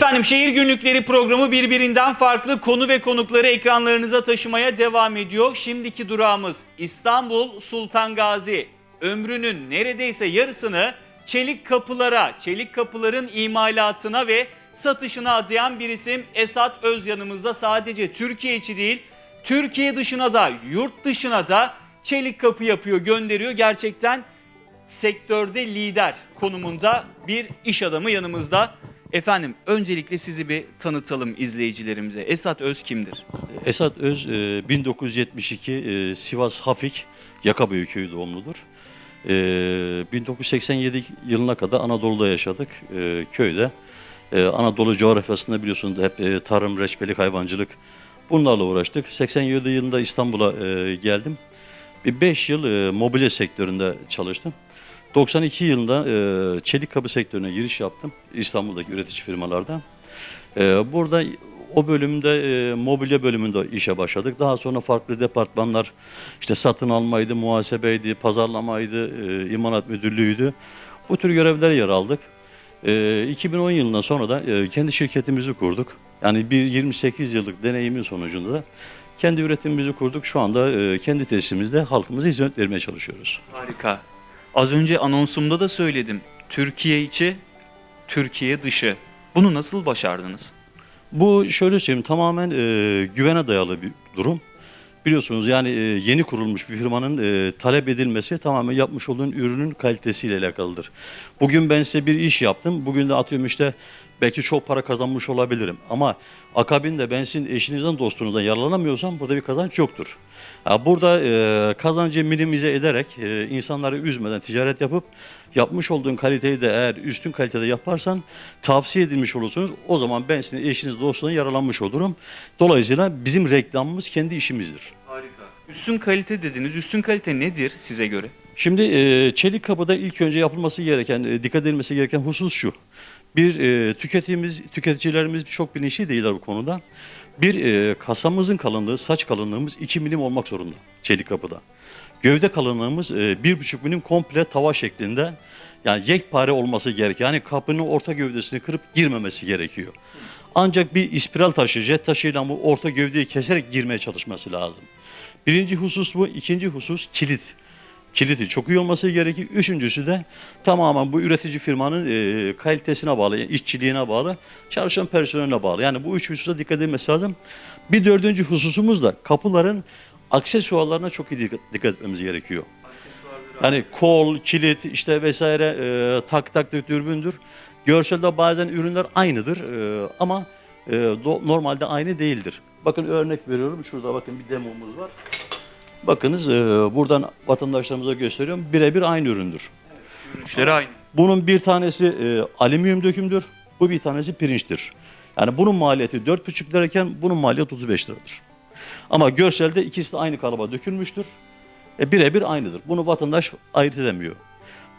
Efendim şehir günlükleri programı birbirinden farklı konu ve konukları ekranlarınıza taşımaya devam ediyor. Şimdiki durağımız İstanbul Sultan Gazi. Ömrünün neredeyse yarısını çelik kapılara, çelik kapıların imalatına ve satışına adayan bir isim Esat Öz yanımızda sadece Türkiye içi değil, Türkiye dışına da, yurt dışına da çelik kapı yapıyor, gönderiyor. Gerçekten sektörde lider konumunda bir iş adamı yanımızda. Efendim öncelikle sizi bir tanıtalım izleyicilerimize. Esat Öz kimdir? Esat Öz e, 1972 e, Sivas Hafik Yakaboyu köyü doğumludur. E, 1987 yılına kadar Anadolu'da yaşadık e, köyde. E, Anadolu coğrafyasında biliyorsunuz hep e, tarım, reçbelik, hayvancılık bunlarla uğraştık. 87 yılında İstanbul'a e, geldim. Bir 5 yıl e, mobilya sektöründe çalıştım. 92 yılında e, çelik kapı sektörüne giriş yaptım İstanbul'daki üretici firmalarda. E, burada o bölümde e, mobilya bölümünde işe başladık. Daha sonra farklı departmanlar işte satın almaydı, muhasebeydi, pazarlamaydı, e, imalat müdürlüğüydü. Bu tür görevlere yer aldık. E, 2010 yılından sonra da e, kendi şirketimizi kurduk. Yani bir 28 yıllık deneyimin sonucunda da kendi üretimimizi kurduk. Şu anda e, kendi tesisimizde halkımıza hizmet vermeye çalışıyoruz. Harika. Az önce anonsumda da söyledim. Türkiye içi, Türkiye dışı. Bunu nasıl başardınız? Bu şöyle söyleyeyim tamamen e, güvene dayalı bir durum. Biliyorsunuz yani e, yeni kurulmuş bir firmanın e, talep edilmesi tamamen yapmış olduğun ürünün kalitesiyle alakalıdır. Bugün ben size bir iş yaptım. Bugün de atıyorum işte belki çok para kazanmış olabilirim. Ama akabinde ben sizin eşinizden dostunuzdan yararlanamıyorsam burada bir kazanç yoktur. Burada e, kazancı minimize ederek e, insanları üzmeden ticaret yapıp yapmış olduğun kaliteyi de eğer üstün kalitede yaparsan tavsiye edilmiş olursunuz. O zaman ben sizin eşiniz dostunuzdan yararlanmış olurum. Dolayısıyla bizim reklamımız kendi işimizdir. Harika. Üstün kalite dediniz. Üstün kalite nedir size göre? Şimdi e, çelik kapıda ilk önce yapılması gereken, e, dikkat edilmesi gereken husus şu. Bir e, tüketicilerimiz çok bilinçli değiller bu konuda. Bir e, kasamızın kalınlığı, saç kalınlığımız 2 milim olmak zorunda çelik kapıda. Gövde kalınlığımız e, 1,5 milim komple tava şeklinde. Yani yekpare olması gerekiyor. Yani kapının orta gövdesini kırıp girmemesi gerekiyor. Ancak bir ispiral taşı, jet taşıyla bu orta gövdeyi keserek girmeye çalışması lazım. Birinci husus bu. ikinci husus kilit. Kilidi çok iyi olması gerekiyor. Üçüncüsü de tamamen bu üretici firmanın e, kalitesine bağlı, yani işçiliğine bağlı, çalışan personeline bağlı. Yani bu üç hususa dikkat edilmesi lazım. Bir dördüncü hususumuz da kapıların aksesuarlarına çok iyi dikkat, dikkat etmemiz gerekiyor. Yani kol, kilit işte vesaire e, tak taktık dürbündür. Görselde bazen ürünler aynıdır e, ama e, do- normalde aynı değildir. Bakın örnek veriyorum. Şurada bakın bir demomuz var. Bakınız e, buradan vatandaşlarımıza gösteriyorum. Birebir aynı üründür. Ürünleri aynı. Bunun bir tanesi e, alüminyum dökümdür. Bu bir tanesi pirinçtir. Yani bunun maliyeti 4,5 lirayken bunun maliyeti 35 liradır. Ama görselde ikisi de aynı kalıba dökülmüştür. E, birebir aynıdır. Bunu vatandaş ayırt edemiyor.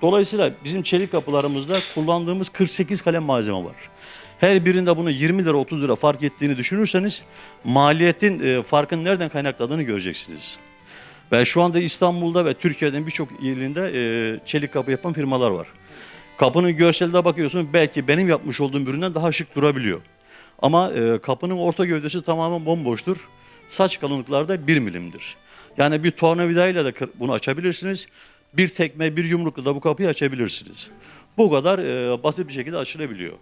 Dolayısıyla bizim çelik kapılarımızda kullandığımız 48 kalem malzeme var. Her birinde bunu 20 lira 30 lira fark ettiğini düşünürseniz maliyetin e, farkın nereden kaynakladığını göreceksiniz. Ve şu anda İstanbul'da ve Türkiye'nin birçok ilinde e, çelik kapı yapan firmalar var. Kapının görseline bakıyorsun belki benim yapmış olduğum üründen daha şık durabiliyor. Ama e, kapının orta gövdesi tamamen bomboştur. Saç kalınlıkları da 1 milimdir. Yani bir tornavidayla da bunu açabilirsiniz. Bir tekme, bir yumrukla da bu kapıyı açabilirsiniz. Bu kadar e, basit bir şekilde açılabiliyor.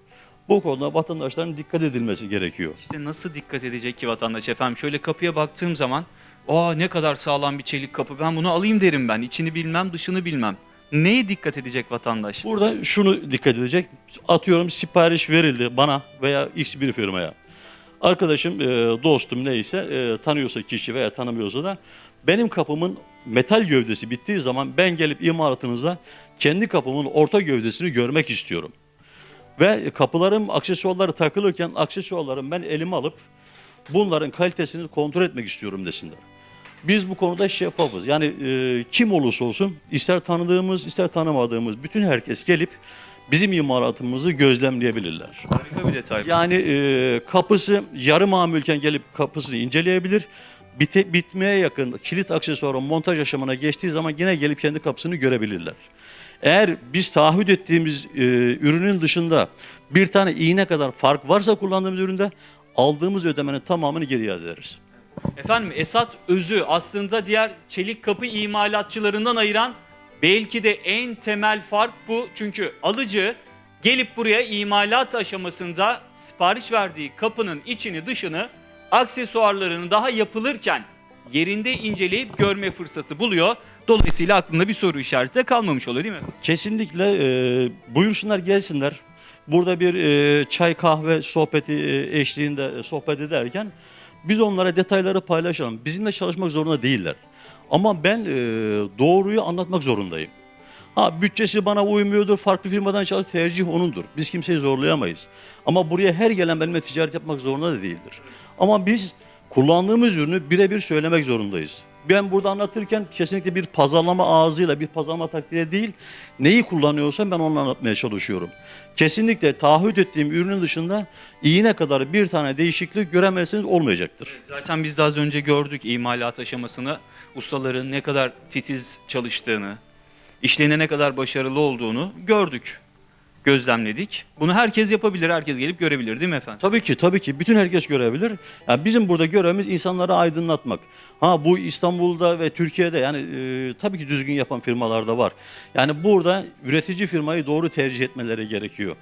Bu konuda vatandaşların dikkat edilmesi gerekiyor. İşte nasıl dikkat edecek ki vatandaş efendim? Şöyle kapıya baktığım zaman aa ne kadar sağlam bir çelik kapı ben bunu alayım derim ben. İçini bilmem dışını bilmem. Neye dikkat edecek vatandaş? Burada şunu dikkat edecek. Atıyorum sipariş verildi bana veya X bir firmaya. Arkadaşım, e, dostum neyse e, tanıyorsa kişi veya tanımıyorsa da benim kapımın metal gövdesi bittiği zaman ben gelip imalatınıza kendi kapımın orta gövdesini görmek istiyorum. Ve kapılarım, aksesuarları takılırken aksesuarlarım ben elime alıp bunların kalitesini kontrol etmek istiyorum desinler. Biz bu konuda şeffafız. Yani e, kim olursa olsun ister tanıdığımız ister tanımadığımız bütün herkes gelip bizim imalatımızı gözlemleyebilirler. Harika bir detay. Yani e, kapısı yarı mamülken gelip kapısını inceleyebilir. Bite, bitmeye yakın kilit aksesuarın montaj aşamına geçtiği zaman yine gelip kendi kapısını görebilirler. Eğer biz taahhüt ettiğimiz e, ürünün dışında bir tane iğne kadar fark varsa kullandığımız üründe aldığımız ödemenin tamamını geri iade ederiz. Efendim Esat Özü aslında diğer çelik kapı imalatçılarından ayıran belki de en temel fark bu. Çünkü alıcı gelip buraya imalat aşamasında sipariş verdiği kapının içini dışını aksesuarlarını daha yapılırken yerinde inceleyip görme fırsatı buluyor. Dolayısıyla aklında bir soru işareti de kalmamış oluyor değil mi? Kesinlikle e, buyursunlar gelsinler. Burada bir e, çay kahve sohbeti e, eşliğinde e, sohbet ederken biz onlara detayları paylaşalım. Bizimle çalışmak zorunda değiller. Ama ben e, doğruyu anlatmak zorundayım. Ha bütçesi bana uymuyordur, farklı firmadan çalış tercih onundur. Biz kimseyi zorlayamayız. Ama buraya her gelen benimle ticaret yapmak zorunda da değildir. Ama biz kullandığımız ürünü birebir söylemek zorundayız. Ben burada anlatırken kesinlikle bir pazarlama ağzıyla, bir pazarlama taktiğiyle değil, neyi kullanıyorsam ben onu anlatmaya çalışıyorum. Kesinlikle taahhüt ettiğim ürünün dışında iğne kadar bir tane değişiklik göremezseniz olmayacaktır. Zaten biz de az önce gördük imalat aşamasını, ustaların ne kadar titiz çalıştığını, işlerine ne kadar başarılı olduğunu gördük, gözlemledik. Bunu herkes yapabilir, herkes gelip görebilir değil mi efendim? Tabii ki, tabii ki. Bütün herkes görebilir. Yani bizim burada görevimiz insanları aydınlatmak. Ha bu İstanbul'da ve Türkiye'de yani e, tabii ki düzgün yapan firmalar da var. Yani burada üretici firmayı doğru tercih etmeleri gerekiyor.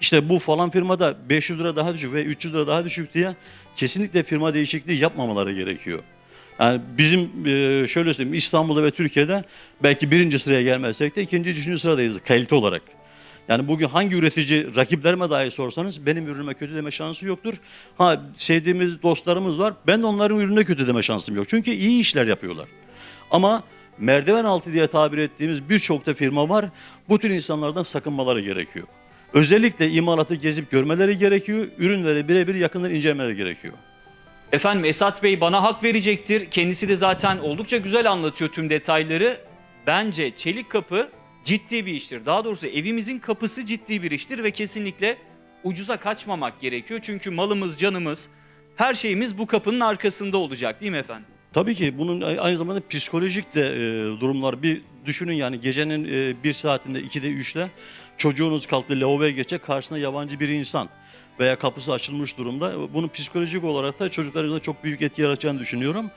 İşte bu falan firmada 500 lira daha düşük ve 300 lira daha düşük diye kesinlikle firma değişikliği yapmamaları gerekiyor. Yani bizim e, şöyle söyleyeyim İstanbul'da ve Türkiye'de belki birinci sıraya gelmezsek de ikinci, üçüncü sıradayız kalite olarak. Yani bugün hangi üretici rakiplerime dahi sorsanız benim ürünüme kötü deme şansı yoktur. Ha sevdiğimiz dostlarımız var. Ben de onların ürününe kötü deme şansım yok. Çünkü iyi işler yapıyorlar. Ama merdiven altı diye tabir ettiğimiz birçok da firma var. Bu tür insanlardan sakınmaları gerekiyor. Özellikle imalatı gezip görmeleri gerekiyor. Ürünleri birebir yakından incelemeleri gerekiyor. Efendim Esat Bey bana hak verecektir. Kendisi de zaten oldukça güzel anlatıyor tüm detayları. Bence çelik kapı ciddi bir iştir. Daha doğrusu evimizin kapısı ciddi bir iştir ve kesinlikle ucuza kaçmamak gerekiyor. Çünkü malımız, canımız, her şeyimiz bu kapının arkasında olacak değil mi efendim? Tabii ki bunun aynı zamanda psikolojik de e, durumlar. Bir düşünün yani gecenin e, bir saatinde, ikide, üçte çocuğunuz kalktı lavaboya geçecek karşısında yabancı bir insan veya kapısı açılmış durumda. Bunun psikolojik olarak da çocuklar üzerinde çok büyük etki yaratacağını düşünüyorum.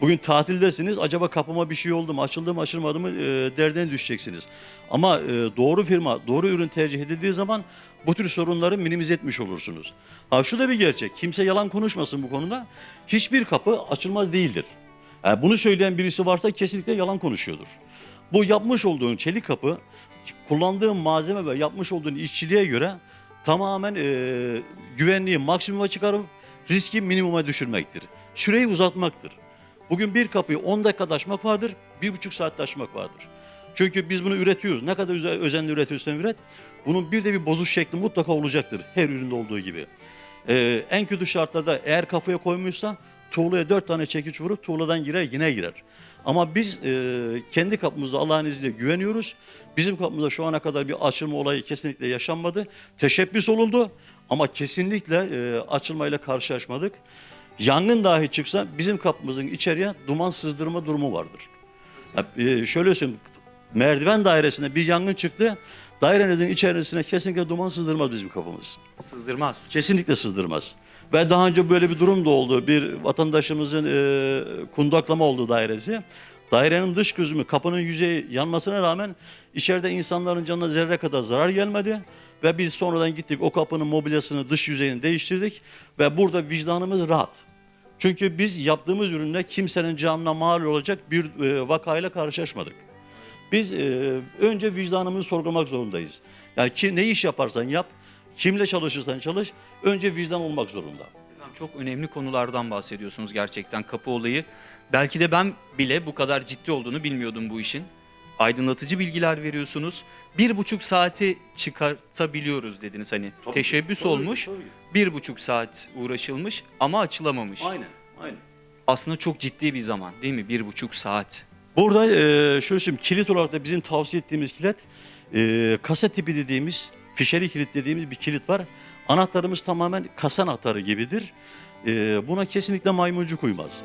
Bugün tatildesiniz. Acaba kapıma bir şey oldu mu, açıldı mı, açılmadı mı e, derdine düşeceksiniz. Ama e, doğru firma, doğru ürün tercih edildiği zaman bu tür sorunları minimize etmiş olursunuz. Ha şu da bir gerçek. Kimse yalan konuşmasın bu konuda. Hiçbir kapı açılmaz değildir. Yani bunu söyleyen birisi varsa kesinlikle yalan konuşuyordur. Bu yapmış olduğun çelik kapı kullandığın malzeme ve yapmış olduğun işçiliğe göre tamamen e, güvenliği maksimuma çıkarıp riski minimuma düşürmektir. Süreyi uzatmaktır. Bugün bir kapıyı 10 dakikada açmak vardır, bir buçuk saatte açmak vardır. Çünkü biz bunu üretiyoruz. Ne kadar öze- özenli üretiyorsan üret, bunun bir de bir bozuş şekli mutlaka olacaktır. Her üründe olduğu gibi. Ee, en kötü şartlarda eğer kafaya koymuşsan tuğlaya dört tane çekiç vurup tuğladan girer yine girer. Ama biz e, kendi kapımızda Allah'ın izniyle güveniyoruz. Bizim kapımızda şu ana kadar bir açılma olayı kesinlikle yaşanmadı. Teşebbüs olundu ama kesinlikle e, açılmayla karşılaşmadık. Yangın dahi çıksa bizim kapımızın içeriye duman sızdırma durumu vardır. Ya, e, şöyle söyleyeyim, merdiven dairesinde bir yangın çıktı. Dairenizin içerisine kesinlikle duman sızdırmaz bizim kapımız. Sızdırmaz. Kesinlikle sızdırmaz. Ve daha önce böyle bir durum da oldu. Bir vatandaşımızın e, kundaklama olduğu dairesi. Dairenin dış kısmı kapının yüzeyi yanmasına rağmen içeride insanların canına zerre kadar zarar gelmedi. Ve biz sonradan gittik o kapının mobilyasını dış yüzeyini değiştirdik. Ve burada vicdanımız rahat. Çünkü biz yaptığımız ürünle kimsenin canına mal olacak bir e, vakayla karşılaşmadık. Biz e, önce vicdanımızı sorgulamak zorundayız. Yani ki ne iş yaparsan yap, kimle çalışırsan çalış, önce vicdan olmak zorunda. Çok önemli konulardan bahsediyorsunuz gerçekten kapı olayı. Belki de ben bile bu kadar ciddi olduğunu bilmiyordum bu işin. Aydınlatıcı bilgiler veriyorsunuz. Bir buçuk saati çıkartabiliyoruz dediniz hani. Teşebbüs olmuş, bir buçuk saat uğraşılmış ama açılamamış. Aynen, aynen. Aslında çok ciddi bir zaman değil mi? Bir buçuk saat. Burada e, şöyle söyleyeyim, kilit olarak da bizim tavsiye ettiğimiz kilit, e, kasa tipi dediğimiz, fişeri kilit dediğimiz bir kilit var. Anahtarımız tamamen kasa anahtarı gibidir. E, buna kesinlikle maymuncuk uymaz.